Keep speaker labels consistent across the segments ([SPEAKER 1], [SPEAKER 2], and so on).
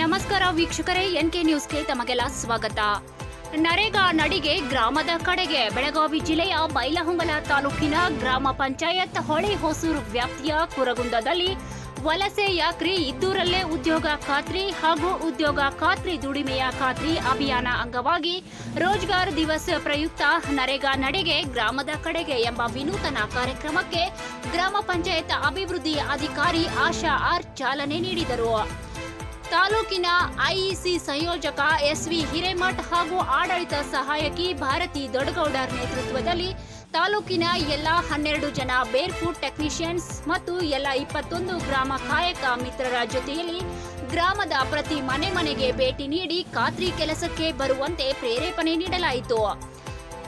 [SPEAKER 1] ನಮಸ್ಕಾರ ವೀಕ್ಷಕರೇ, ಎನ್ಕೆ ನ್ಯೂಸ್ಗೆ ತಮಗೆಲ್ಲ ಸ್ವಾಗತ. ನರೇಗಾ ನಡಿಗೆ ಗ್ರಾಮದ ಕಡೆಗೆ, ಬೆಳಗಾವಿ ಜಿಲ್ಲೆಯ ಬೈಲಹೊಂಗಲ ತಾಲೂಕಿನ ಗ್ರಾಮ ಪಂಚಾಯತ್ ಹೊಳೆ ಹೊಸೂರು ವ್ಯಾಪ್ತಿಯ ಕುರಗುಂದದಲ್ಲಿ ವಲಸೆ ಯಾತ್ರಿ, ಇದ್ದೂರಲ್ಲೇ ಉದ್ಯೋಗ ಖಾತ್ರಿ ಹಾಗೂ ಉದ್ಯೋಗ ಖಾತ್ರಿ, ದುಡಿಮೆಯ ಖಾತ್ರಿ ಅಭಿಯಾನ ಅಂಗವಾಗಿ ರೋಜ್ಗಾರ್ ದಿವಸ್ ಪ್ರಯುಕ್ತ ನರೇಗಾ ನಡೆಗೆ ಗ್ರಾಮದ ಕಡೆಗೆ ಎಂಬ ವಿನೂತನ ಕಾರ್ಯಕ್ರಮಕ್ಕೆ ಗ್ರಾಮ ಪಂಚಾಯತ್ ಅಭಿವೃದ್ಧಿ ಅಧಿಕಾರಿ ಆಶಾ ಆರ್ ಚಾಲನೆ ನೀಡಿದರು. ತಾಲೂಕಿನ ಐಇಸಿ ಸಂಯೋಜಕ ಎಸ್ವಿ ಹಿರೇಮಠ್ ಹಾಗೂ ಆಡಳಿತ ಸಹಾಯಕಿ ಭಾರತಿ ದೊಡ್ಡಗೌಡರ್ ನೇತೃತ್ವದಲ್ಲಿ ತಾಲೂಕಿನ ಎಲ್ಲ ಹನ್ನೆರಡು ಜನ ಬೇರ್ ಫುಡ್ ಟೆಕ್ನಿಷಿಯನ್ಸ್ ಮತ್ತು ಎಲ್ಲ ಇಪ್ಪತ್ತೊಂದು ಗ್ರಾಮ ಕಾಯಕ ಮಿತ್ರರ ಜೊತೆಯಲ್ಲಿ ಗ್ರಾಮದ ಪ್ರತಿ ಮನೆ ಮನೆಗೆ ಭೇಟಿ ನೀಡಿ ಖಾತ್ರಿ ಕೆಲಸಕ್ಕೆ ಬರುವಂತೆ ಪ್ರೇರೇಪಣೆ ನೀಡಲಾಯಿತು.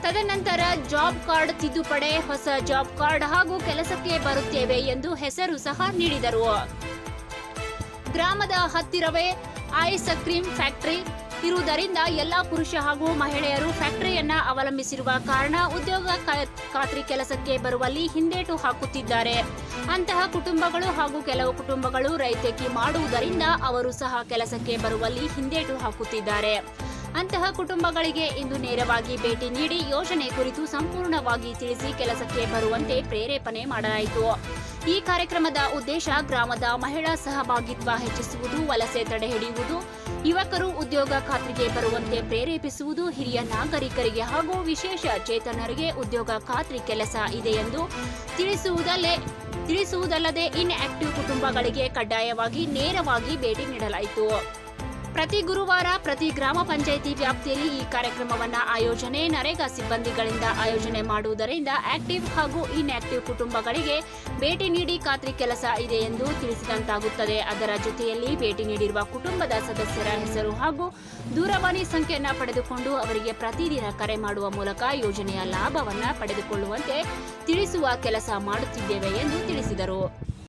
[SPEAKER 1] ತದನಂತರ ಜಾಬ್ ಕಾರ್ಡ್ ತಿದ್ದುಪಡೆ, ಹೊಸ ಜಾಬ್ ಕಾರ್ಡ್ ಹಾಗೂ ಕೆಲಸಕ್ಕೆ ಬರುತ್ತೇವೆ ಎಂದು ಹೆಸರು ಸಹ ನೀಡಿದರು. ಗ್ರಾಮದ ಹತ್ತಿರವೇ ಐಸ್ ಕ್ರೀಮ್ ಫ್ಯಾಕ್ಟರಿ ಇರುವುದರಿಂದ ಎಲ್ಲಾ ಪುರುಷ ಹಾಗೂ ಮಹಿಳೆಯರು ಫ್ಯಾಕ್ಟರಿಯನ್ನ ಅವಲಂಬಿಸಿರುವ ಕಾರಣ ಉದ್ಯೋಗ ಖಾತ್ರಿ ಕೆಲಸಕ್ಕೆ ಬರುವಲ್ಲಿ ಹಿಂದೇಟು ಹಾಕುತ್ತಿದ್ದಾರೆ. ಅಂತಹ ಕುಟುಂಬಗಳು ಹಾಗೂ ಕೆಲವು ಕುಟುಂಬಗಳು ರೈತಕಿ ಮಾಡುವುದರಿಂದ ಅವರು ಸಹ ಕೆಲಸಕ್ಕೆ ಬರುವಲ್ಲಿ ಹಿಂದೇಟು ಹಾಕುತ್ತಿದ್ದಾರೆ. ಅಂತಹ ಕುಟುಂಬಗಳಿಗೆ ಇಂದು ನೇರವಾಗಿ ಭೇಟಿ ನೀಡಿ ಯೋಜನೆ ಕುರಿತು ಸಂಪೂರ್ಣವಾಗಿ ತಿಳಿಸಿ ಕೆಲಸಕ್ಕೆ ಬರುವಂತೆ ಪ್ರೇರೇಪಣೆ ಮಾಡಲಾಯಿತು. ಈ ಕಾರ್ಯಕ್ರಮದ ಉದ್ದೇಶ ಗ್ರಾಮದ ಮಹಿಳಾ ಸಹಭಾಗಿತ್ವ ಹೆಚ್ಚಿಸುವುದು, ವಲಸೆ ತಡೆ ಹಿಡಿಯುವುದು, ಯುವಕರು ಉದ್ಯೋಗ ಖಾತ್ರಿಗೆ ಬರುವಂತೆ ಪ್ರೇರೇಪಿಸುವುದು, ಹಿರಿಯ ನಾಗರಿಕರಿಗೆ ಹಾಗೂ ವಿಶೇಷ ಚೇತನರಿಗೆ ಉದ್ಯೋಗ ಖಾತ್ರಿ ಕೆಲಸ ಇದೆ ಎಂದು ತಿಳಿಸುವುದಲ್ಲೇ, ತಿಳಿಸುವುದಲ್ಲದೆ ಇನ್ ಆಕ್ಟಿವ್ ಕುಟುಂಬಗಳಿಗೆ ಕಡ್ಡಾಯವಾಗಿ ನೇರವಾಗಿ ಭೇಟಿ ನೀಡಲಾಯಿತು. ಪ್ರತಿ ಗುರುವಾರ, ಪ್ರತಿ ಗ್ರಾಮ ಪಂಚಾಯಿತಿ ವ್ಯಾಪ್ತಿಯಲ್ಲಿ ಈ ಕಾರ್ಯಕ್ರಮವನ್ನು ಆಯೋಜನೆ, ನರೇಗಾ ಸಿಬ್ಬಂದಿಗಳಿಂದ ಆಯೋಜನೆ ಮಾಡುವುದರಿಂದ ಆಕ್ಟಿವ್ ಹಾಗೂ ಇನ್ಆಕ್ಟಿವ್ ಕುಟುಂಬಗಳಿಗೆ ಭೇಟಿ ನೀಡಿ ಖಾತ್ರಿ ಕೆಲಸ ಇದೆ ಎಂದು ತಿಳಿಸಿದಂತಾಗುತ್ತದೆ. ಅದರ ಜೊತೆಯಲ್ಲಿ ಭೇಟಿ ನೀಡಿರುವ ಕುಟುಂಬದ ಸದಸ್ಯರ ಹೆಸರು ಹಾಗೂ ದೂರವಾಣಿ ಸಂಖ್ಯೆಯನ್ನು ಪಡೆದುಕೊಂಡು ಅವರಿಗೆ ಪ್ರತಿದಿನ ಕರೆ ಮಾಡುವ ಮೂಲಕ ಯೋಜನೆಯ ಲಾಭವನ್ನು ಪಡೆದುಕೊಳ್ಳುವಂತೆ ತಿಳಿಸುವ ಕೆಲಸ ಮಾಡುತ್ತಿದ್ದೇವೆ ಎಂದು ತಿಳಿಸಿದರು.